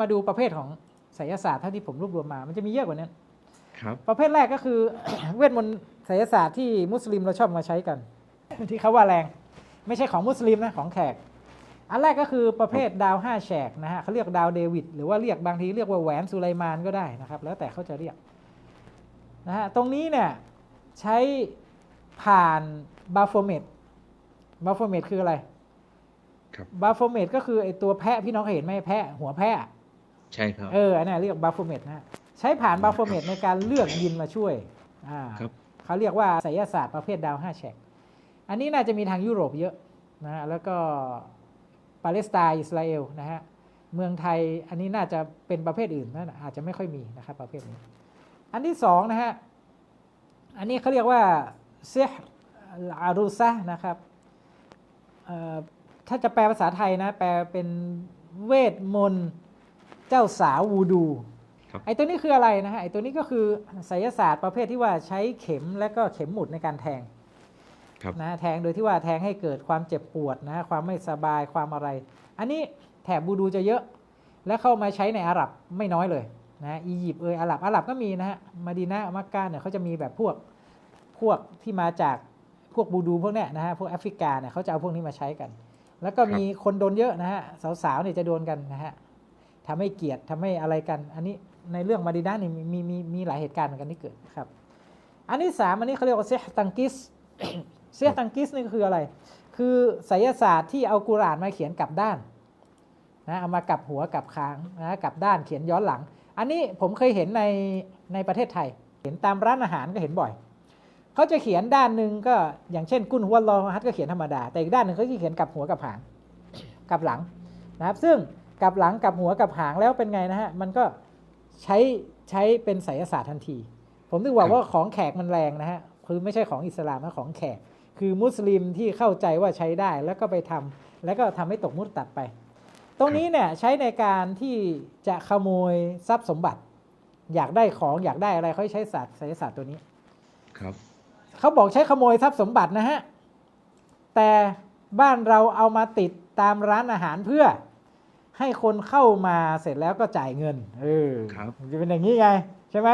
มาดูประเภทของไสยศาสตร์เท่าที่ผมรวบรวมมา มันจะมีเยอะกว่านั้นครับประเภทแรกก็คือ เวทมนต์ไสยศาสตร์ที่มุสลิมเราชอบมาใช้กัน ที่เขาว่าแรง ไม่ใช่ของมุสลิมนะของแขก อันแรกก็คือประเภทดาวห้าแฉกนะฮะเขาเรียกดาวเดวิดหรือว่าเรียกบางทีเรียกว่าแหวนสุไลมานก็ได้นะครับ แล้วแต่เขาจะเรียกนะฮะตรงนี้เนี่ยใช้ผ่านบาโฟเมตบาโฟเมตคืออะไรครับบาโฟเมตก็คือไอตัวแพะพี่น้องเคยเห็นไหมแพะหัวแพะ ใช่ครับ เอออันนี้เรียกบาโฟเมตนะฮะใช้ผ่านบาโฟเมตในการเลือกยินมาช่วยอ่าครับเขาเรียกว่าไสยศาสตร์ประเภทดาวห้าแฉกอันนี้น่าจะมีทางยุโรปเยอะนะฮะแล้วก็ปาเลสไตน์อิสราเอลนะฮะเมืองไทยอันนี้น่าจะเป็นประเภทอื่นนะอาจจะไม่ค่อยมีนะครับประเภทนี้ อันที่สองนะฮะอันนี้เขาเรียกว่าเซฮอารุซะนะครับเอ่อถ้าจะแปลภาษาไทยนะแปลเป็นเวทมนต์ เจ้าสาววูดู ครับ ไอ้ตัวนี้คืออะไรนะฮะ ไอ้ตัวนี้ก็คือไสยศาสตร์ประเภทที่ว่าใช้เข็มและก็เข็มหมุดในการแทงครับ นะแทงโดยที่ว่าแทงให้เกิดความเจ็บปวดนะความไม่สบายความอะไร อันนี้แถบบูดูจะเยอะ และเข้ามาใช้ในอาหรับไม่น้อยเลยนะอียิปต์เอยอาหรับอาหรับก็มีนะฮะมาดีนะมักกะเนี่ยเขาจะมีแบบพวกพวกที่มาจากพวกบูดูพวกเนี้ยนะฮะพวกแอฟริกาเนี่ยเขาจะเอาพวกนี้มาใช้กัน แล้วก็มีคนโดนเยอะนะฮะสาวๆเนี่ยจะโดนกันนะฮะ ทำให้เกลียดทำให้อะไรกัน อันนี้ในเรื่องมาดีนะนี่มีมีมีมีหลายเหตุการณ์เหมือนกันที่เกิดครับ อันที่สามอันนี้เขาเรียกว่าเซฮตังกิสเซฮตังกิสนี่คืออะไร คือไสยศาสตร์ที่เอากุรานมาเขียนกลับด้านนะเอามากลับหัวกลับค้างนะกลับด้านเขียนย้อนหลัง อันนี้ผมเคยเห็นในในประเทศไทย เห็นตามร้านอาหารก็เห็นบ่อยเขาจะเขียนด้านหนึ่งก็อย่างเช่น กุนหัวลอฮัดก็เขียนธรรมดา แต่อีกด้านหนึ่งเขาจะเขียนกลับหัวกลับหางกลับหลังนะครับ ซึ่ง กลับหลังกลับหัวกลับหางแล้วเป็นไงนะฮะ มันก็ใช้ใช้เป็นไสยศาสตร์ทันที ผมถึงบอกว่าของแขกมันแรงนะฮะ คือไม่ใช่ของอิสลามนะของแขก คือมุสลิมที่เข้าใจว่าใช้ได้แล้วก็ไปทำแล้วก็ทำให้ตกมุดตัดไป ตรงนี้เนี่ยใช้ในการที่จะขโมยทรัพย์สมบัติ อยากได้ของอยากได้อะไรเขาใช้ศาสตร์ไสยศาสตร์ตัวนี้ ครับเขาบอกใช้ขโมยทรัพย์สมบัตินะฮะ แต่บ้านเราเอามาติดตามร้านอาหารเพื่อ ให้คนเข้ามาเสร็จแล้วก็จ่ายเงินเออครับมันจะเป็นอย่างนี้ไงใช่ไหม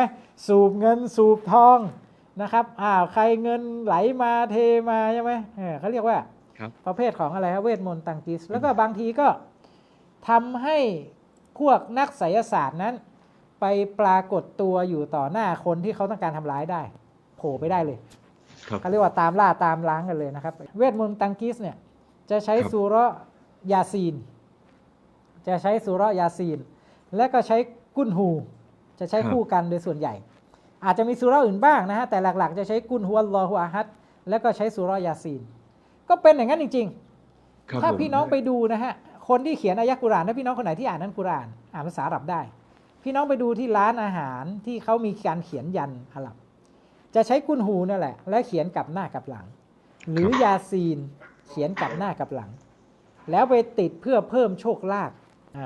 สูบเงินสูบทองนะครับอ้าวใครเงินไหลมาเทมาใช่ไหมเออเขาเรียกว่าครับประเภทของอะไรครับเวทมนต์ตังกิสแล้วก็บางทีก็ทำให้พวกนักไสยศาสตร์นั้น ไปปรากฏตัวอยู่ต่อหน้าคนที่เขาต้องการทำร้ายได้โผล่ไปได้เลยครับเขาเรียกว่าตามล่าตามล้างกันเลยนะครับ เวทมนต์ตังกิสเนี่ยจะใช้ครับสุเราะห์ยาซีน จะใช้สุเราะห์ยาซีน และก็ใช้กุนฮู จะใช้คู่กันโดยส่วนใหญ่ อาจจะมีสุเราะห์อื่นบ้างนะฮะแต่หลักๆ จะใช้กุนฮุวัลลอฮุอะฮัดแล้วก็ใช้สุเราะห์ยาซีน ก็เป็นอย่างนั้นจริงๆครับถ้าผมพี่น้องไปดูนะฮะคนที่เขียนอายะกุรอานถ้าพี่น้องคนไหนที่อ่านนั้นกุรอาน อ่านภาษาอาหรับได้ พี่น้องไปดูที่ร้านอาหารที่เขามีการเขียนยันอาหรับ จะใช้กุนฮูนั่นแหละ และเขียนกลับหน้ากับหลัง หรือยาซีนเขียนกลับหน้ากับหลัง แล้วไปติดเพื่อเพิ่มโชคลาภอ่า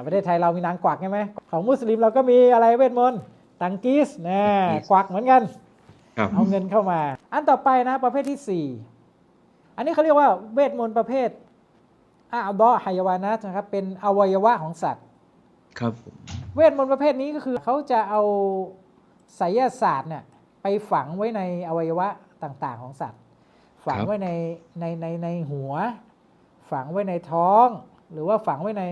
ประเทศไทยเรามีนางกวักใช่ไหมของมุสลิมเราก็มีอะไรเวทมนต์ตังกีสนะกวักเหมือนกันครับเอาเงินเข้ามา อันต่อไปนะประเภทที่ 4 อันนี้เขาเรียกว่าเวทมนต์ประเภทอาดอฮายาวานัสนะครับเป็นอวัยวะของสัตว์ ครับผมเวทมนต์ประเภทนี้ก็คือเขาจะเอาไสยศาสตร์เนี่ยไปฝังไว้ในอวัยวะต่างๆ ของสัตว์ ฝังไว้ในในในในหัว ฝังไว้ในท้อง หรือว่าฝังไว้ใน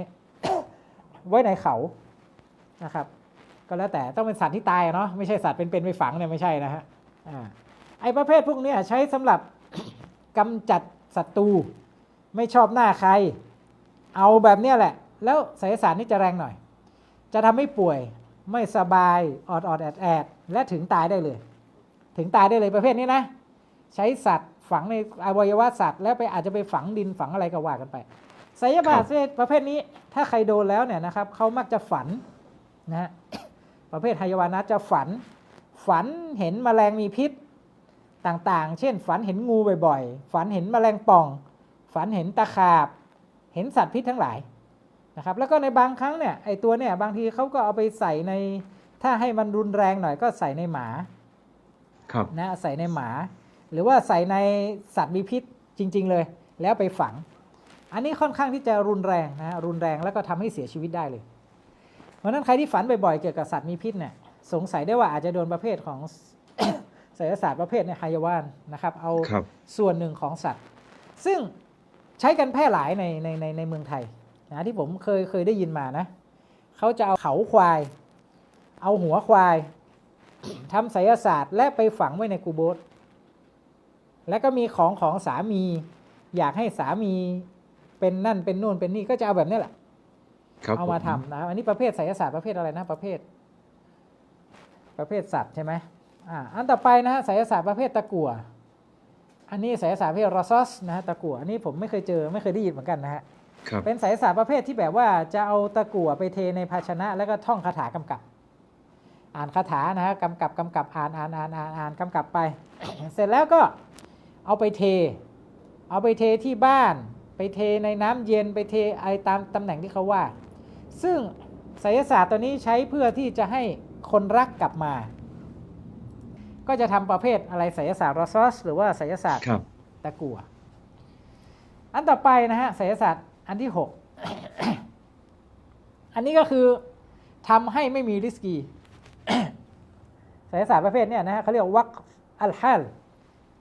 ไว้ในเขานะครับ ก็แล้วแต่ต้องเป็นสัตว์ที่ตายเนาะไม่ใช่สัตว์เป็นๆไปฝังเนี่ยไม่ใช่นะฮะอ่าไอ้ประเภทพวกนี้ใช้สำหรับกำจัดศัตรูไม่ชอบหน้าใคร เอาแบบเนี้ยแหละ แล้วไสยศารนี่จะแรงหน่อย จะทำให้ป่วยไม่สบายออดออดแอดแอดและถึงตายได้เลย ถึงตายได้เลยประเภทนี้นะ ใช้สัตว์ฝังในอวัยวะสัตว์ แล้วไปอาจจะไปฝังดินฝังอะไรก็ว่ากันไป ไสยศาสตร์ประเภทนี้ถ้าใครโดนแล้วเนี่ยนะครับเขามักจะฝันนะฮะประเภทไฮยวานัสจะฝัน ฝันเห็นแมลงมีพิษต่างๆ เช่น ฝันเห็นงูบ่อยๆ ฝันเห็นแมลงป่อง ฝันเห็นตะขาบ เห็นสัตว์พิษทั้งหลายนะครับแล้วก็ในบางครั้งเนี่ยไอตัวเนี่ยบางทีเขาก็เอาไปใส่ในถ้าให้มันรุนแรงหน่อยก็ใส่ในหมาครับนะใส่ในหมา หรือว่าใส่ในสัตว์มีพิษจริง ๆ เลย แล้วไปฝัง อันนี้ค่อนข้างที่จะรุนแรงนะฮะรุนแรงแล้วก็ทำให้เสียชีวิตได้เลยเพราะฉะนั้นใครที่ฝันบ่อยๆเกี่ยวกับสัตว์มีพิษเนี่ยสงสัยได้ว่าอาจจะโดนประเภทของไสยศาสตร์ประเภทเนี่ยไฮยาวานนะครับเอาครับส่วนหนึ่งของสัตว์ ซึ่งใช้กันแพร่หลายในในในในเมืองไทยนะที่ผมเคยเคยได้ยินมานะเขาจะเอาเขาควาย เอาหัวควายทำไสยศาสตร์ และไปฝังไว้ในกูโบสแล้วก็มีของของสามี อยากให้สามี เป็นนั่นเป็นนู่นเป็นนี่ก็จะเอาแบบนี้แหละครับเอามาผทำนะครับอันนี้ประเภทไสยศาสตร์ประเภทอะไรนะประเภท ประเภทสัตว์ใช่ไหมอ่าอันต่อไปนะฮะไสยศาสตร์ประเภทตะกั่วอันนี้ไสยศาสตร์ประเภทรอซอสนะฮะตะกั่วอันนี้ผมไม่เคยเจอไม่เคยได้ยินเหมือนกันนะฮะครับเป็นไสยศาสตร์ประเภทที่แบบว่าจะเอาตะกั่วไปเทในภาชนะ แล้วก็ท่องคาถากำกับ อ่านคาถานะฮะกำกับกำกับอ่านอ่านอ่านอ่านอ่านกำกับไป เสร็จแล้วก็เอาไปเท เอาไปเทที่บ้าน ไปเทในน้ำเย็นไปเทไอตามตำแหน่งที่เขาว่า ซึ่งไสยศาสตร์ตัวนี้ใช้เพื่อที่จะให้คนรักกลับมา ก็จะทำประเภทอะไรไสยศาสตร์รอซอสหรือว่าไสยศาสตร์ครับตะกั่วอันต่อไปนะฮะไสยศาสตร์อันที่ 6 อันนี้ก็คือทำให้ไม่มีริสกีไสยศาสตร์ประเภทเนี่ยนะฮะเขาเรียกวักอัลฮัล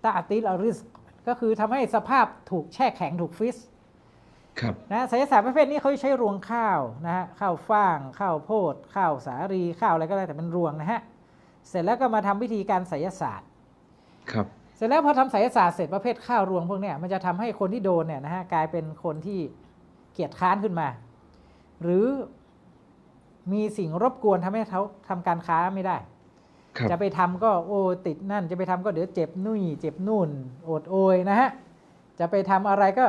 ตาติลอาริสก็ คือทำให้สภาพถูกแช่แข็งถูกฟรีซครับนะไสยศาสตร์ประเภทนี้เขาใช้รวงข้าวนะฮะข้าวฟ่างข้าวโพดข้าวสาลีข้าวอะไรก็ได้แต่เป็นรวงนะฮะเสร็จแล้วก็มาทำพิธีการไสยศาสตร์ครับเสร็จแล้วพอทำไสยศาสตร์เสร็จประเภทข้าวรวงพวกเนี้ยมันจะทำให้คนที่โดนเนี่ยนะฮะกลายเป็นคนที่เกียจค้านขึ้นมา หรือมีสิ่งรบกวนทำให้เขาทำการค้าไม่ได้ ครับ จะไปทำก็โอ้ติดนั่น จะไปทำก็เดี๋ยวเจ็บนุ่ยเจ็บนู่นโอดโอยนะฮะจะไปทำอะไรก็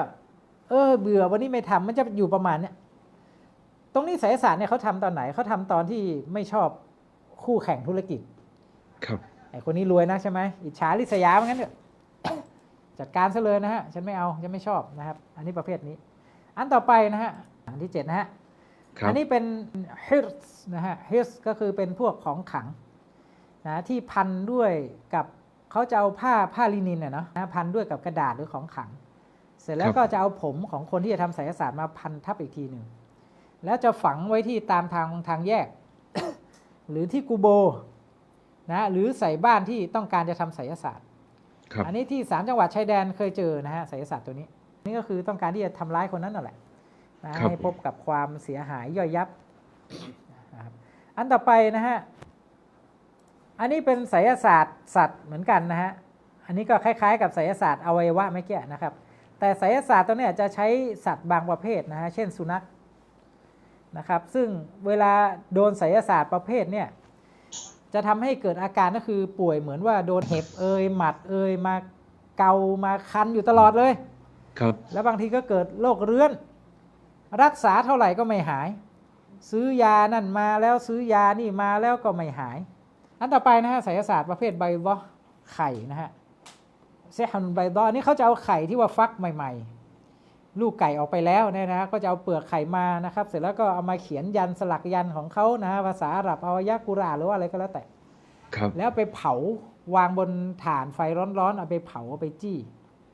เออเบื่อวันนี้ไม่ทำมันจะอยู่ประมาณเนี้ยตรงนี้ไสยศาสตร์เนี่ยเขาทำตอนไหนเขาทำตอนที่ไม่ชอบคู่แข่งธุรกิจ ครับไอ้คนนี้รวยนะใช่ไหมอิจฉาริษยาเหมือนกันเถอะจัดการซะเลยนะฮะฉันไม่เอาฉันไม่ชอบนะครับ อันนี้ประเภทนี้ อันต่อไปนะฮะอันที่เจ็ดนะฮะครับอันนี้เป็นฮิรส์นะฮะฮิรส์ก็คือเป็นพวกของขลัง นะที่พันด้วยกับเขาจะเอาผ้าผ้าลินินเนี่ยเนาะนะพันด้วยกับกระดาษหรือของขลัง เสร็จแล้วก็จะเอาผมของคนที่จะทำไสยศาสตร์มาพันทับอีกทีหนึ่งแล้วจะฝังไว้ที่ตามทางทางแยก หรือที่กูโบนะหรือใส่บ้านที่ต้องการจะทำไสยศาสตร์ครับอันนี้ที่สามจังหวัดชายแดนเคยเจอนะฮะไสยศาสตร์ตัวนี้ นี่ก็คือต้องการที่จะทำร้ายคนนั้นนั่นแหละนะครับให้พบกับความเสียหายย่อยยับนะครับอันต่อไปนะฮะ อันนี้เป็นไสยศาสตร์สัตว์เหมือนกันนะฮะ อันนี้ก็คล้ายๆ กับไสยศาสตร์อวัยวะไม่แก่นะครับ แต่ไสยศาสตร์ตัวเนี้ยจะใช้สัตว์บางประเภทนะฮะ เช่นสุนัขนะครับ ซึ่งเวลาโดนไสยศาสตร์ประเภทเนี่ย จะทำให้เกิดอาการก็คือป่วยเหมือนว่าโดนเห็บเอยหมัดเอยมาเกามาคันอยู่ตลอดเลย ครับ แล้วบางทีก็เกิดโรคเรื้อน รักษาเท่าไหร่ก็ไม่หาย ซื้อยานั่นมาแล้วซื้อยานี่มาแล้วก็ไม่หาย อันต่อไปนะฮะไสยศาสตร์ประเภทใบวะไข่นะฮะเซฮันใบดออันนี้เขาจะเอาไข่ที่ว่าฟักใหม่ ๆ ลูกไก่ออกไปแล้วเนี่ยนะฮะก็จะเอาเปลือกไข่มานะครับ เสร็จแล้วก็เอามาเขียนยันสลักยันของเขานะฮะภาษาอาหรับอายะกุรอานหรือว่าอะไรก็แล้วแต่ครับแล้วไปเผาวางบนฐานไฟร้อนๆเอาไปเผาเอาไปจี้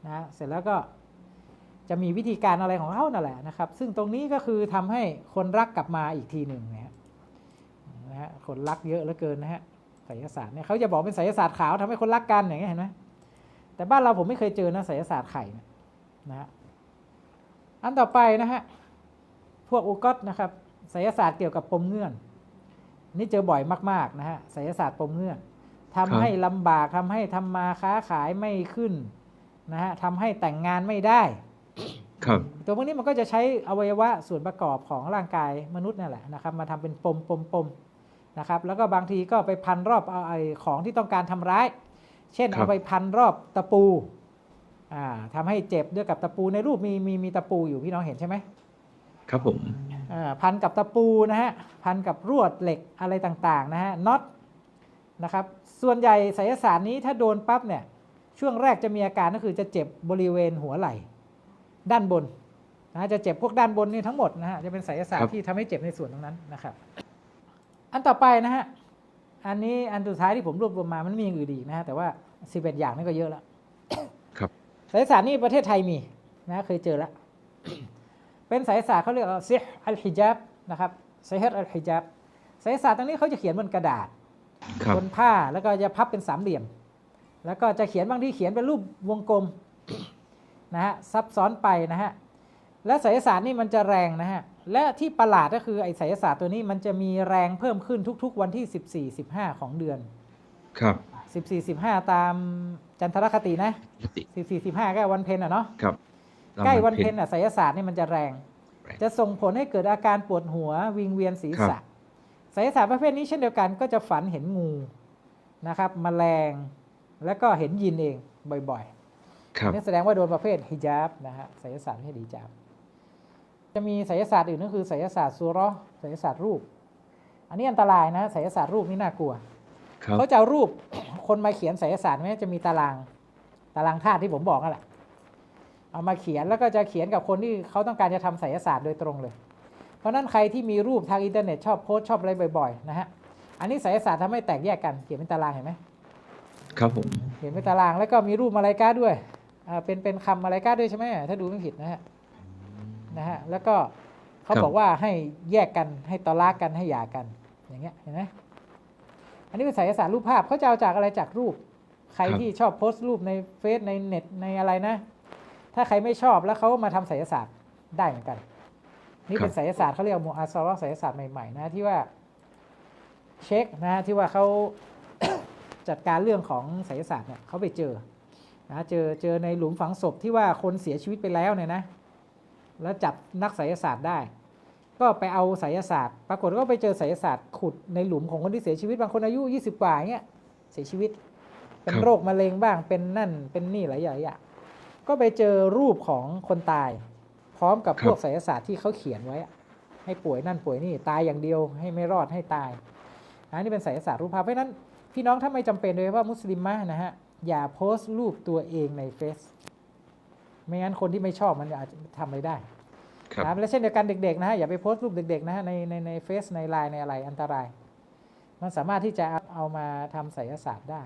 นะฮะเสร็จแล้วก็จะมีวิธีการอะไรของเขานั่นแหละนะครับ ซึ่งตรงนี้ก็คือทำให้คนรักกลับมาอีกทีหนึ่งนะฮะนะฮะคนรักเยอะเหลือเกินนะฮะ ไสยศาสตร์เนี่ยเขาจะบอกเป็นไสยศาสตร์ขาวทำให้คนรักกันอย่างเงี้ยเห็นไหมแต่บ้านเราผมไม่เคยเจอนะไสยศาสตร์ไข่เนยนะฮะอันต่อไปนะฮะพวกอุกอตนะครับไสยศาสตร์เกี่ยวกับปมเงื่อน นี่เจอบ่อยมากๆนะฮะไสยศาสตร์ปมเงื่อนทำให้ลำบากทำให้ทำมาค้าขายไม่ขึ้นนะฮะทำให้แต่งงานไม่ได้ ครับตัวพวกนี้มันก็จะใช้อวัยวะส่วนประกอบของร่างกายมนุษย์นั่นแหละนะครับ มาทำเป็นปมปมปม นะครับแล้วก็บางทีก็ไปพันรอบเอาไอ้ของที่ต้องการทำร้าย เช่นครับเอาไปพันรอบตะปูอ่าทำให้เจ็บด้วยกับตะปูในรูปมีมีมีตะปูอยู่พี่น้องเห็นใช่ไหมครับผมอ่าพันกับตะปูนะฮะพันกับรวดเหล็กอะไรต่างๆนะฮะน็อตนะครับส่วนใหญ่ไสยศาสตร์นี้ถ้าโดนปั๊บเนี่ยช่วงแรกจะมีอาการก็คือจะเจ็บบริเวณหัวไหล่ด้านบนนะจะเจ็บพวกด้านบนนี่ทั้งหมดนะฮะจะเป็นไสยศาสตร์ที่ทำให้เจ็บในส่วนตรงนั้นนะครับ อันต่อไปนะฮะ อันนี้อันสุดท้ายที่ผมรวบรวมมา มันมีอย่างอื่นอีกนะฮะ แต่ว่าสิบเอ็ดอย่างนี่ก็เยอะแล้ว ครับไสยศาสตร์นี่ประเทศไทยมีนะเคยเจอแล้ว เป็นไสยศาสตร์เขาเรียกว่าซิฮอัลฮิจับนะครับไซฮ์อัลฮิจับไสยศาสตร์ตรงนี้เขาจะเขียนบนกระดาษครับบนผ้าแล้วก็จะพับเป็นสามเหลี่ยม แล้วก็จะเขียนบางที่เขียนเป็นรูปวงกลมนะฮะซับซ้อนไปนะฮะและไสยศาสตร์นี่มันจะแรงนะฮะ และที่ประหลาดก็คือไอ้ไสยศาสตร์ตัวนี้มันจะมีแรงเพิ่มขึ้นทุกๆ วันที่ 14 15 ของเดือน ครับ 14 15 ตามจันทรคตินะปกติ14 15ก็วันเพ็ญอะเนาะครับตามใกล้วันพ็ญเพ็ญอะไสยศาสตร์นี่มันจะแรงแรง จะส่งผลให้เกิดอาการปวดหัววิงเวียนศีรษะไสยศาสตร์ประเภทนี้เช่นเดียวกันก็จะฝันเห็นงูนะครับแมลงแล้วก็เห็นยินเองบ่อยครับๆนี่แสดงว่าโดนประเภทฮิญาบนะฮะไสยศาสตร์ประเภทฮิญาบ จะมีไสยศาสตร์อื่นก็คือไสยศาสตร์สุเรอไสยศาสตร์รูป อันนี้อันตรายนะไสยศาสตร์รูปนี่น่ากลัวครับเขาจะเอารูปคนมาเขียนไสยศาสตร์ไหมจะมีตารางตารางธาตุที่ผมบอกนั่นแหละเอามาเขียนแล้วก็จะเขียนกับคนที่เขาต้องการจะทำไสยศาสตร์โดยตรงเลย เพราะฉะนั้นใครที่มีรูปทางอินเทอร์เน็ตชอบโพสต์ชอบอะไรบ่อยๆนะฮะอันนี้ไสยศาสตร์ทำให้แตกแยกกันเขียนเป็นตารางเห็นไหมครับผมเขียนเป็นตารางแล้วก็มีรูปมาลายกาด้วยอ่าเป็นเป็นคำมาลายกาด้วยใช่ไหมถ้าดูไม่ผิดนะฮะ นะฮะแล้วก็เขาบอกว่าให้แยกกันให้ตอลากกันให้หย่ากันอย่างเงี้ยเห็นไหมอันนี้เป็นไสยศาสตร์รูปภาพเขาจะเอาจากอะไรจากรูป ใครที่ชอบโพสต์รูปในเฟซในเน็ตในอะไรนะ ถ้าใครไม่ชอบแล้วเขามาทำไสยศาสตร์ได้เหมือนกัน นี่เป็นไสยศาสตร์เขาเรียกว่ามูอาซอรอไสยศาสตร์ใหม่ๆนะที่ว่าเช็คนะที่ว่าเขาจัดการเรื่องของไสยศาสตร์เนี่ยเขาไปเจอนะเจอเจอในหลุมฝังศพที่ว่าคนเสียชีวิตไปแล้วเนี่ยนะ แล้วจับนักไสยศาสตร์ได้ ก็ไปเอาไสยศาสตร์ ปรากฏก็ไปเจอไสยศาสตร์ขุดในหลุมของคนที่เสียชีวิตบางคนอายุ 20 กว่าอย่างเงี้ยเสียชีวิต เป็นโรคมะเร็งบ้างเป็นนั่นเป็นนี่หลายอย่างอย่างก็ไปเจอรูปของคนตาย พร้อมกับพวกไสยศาสตร์ที่เขาเขียนไว้อะให้ป่วยนั่นป่วยนี่ตายอย่างเดียวให้ไม่รอดให้ตายอันนี้เป็นไสยศาสตร์รูปภาพเพราะฉะนั้นพี่น้องถ้าไม่จำเป็นโดยเฉพาะมุสลิมมะนะฮะอย่าโพสต์รูปตัวเองในเฟซ ไม่งั้นคนที่ไม่ชอบมันอาจจะทำอะไรได้ครับนะและเช่นเดียวกันเด็กๆนะฮะอย่าไปโพสต์รูปเด็กๆนะฮะในในในเฟซในไลน์ในอะไรอันตราย มันสามารถที่จะเอาเอามาทำไสยศาสตร์ได้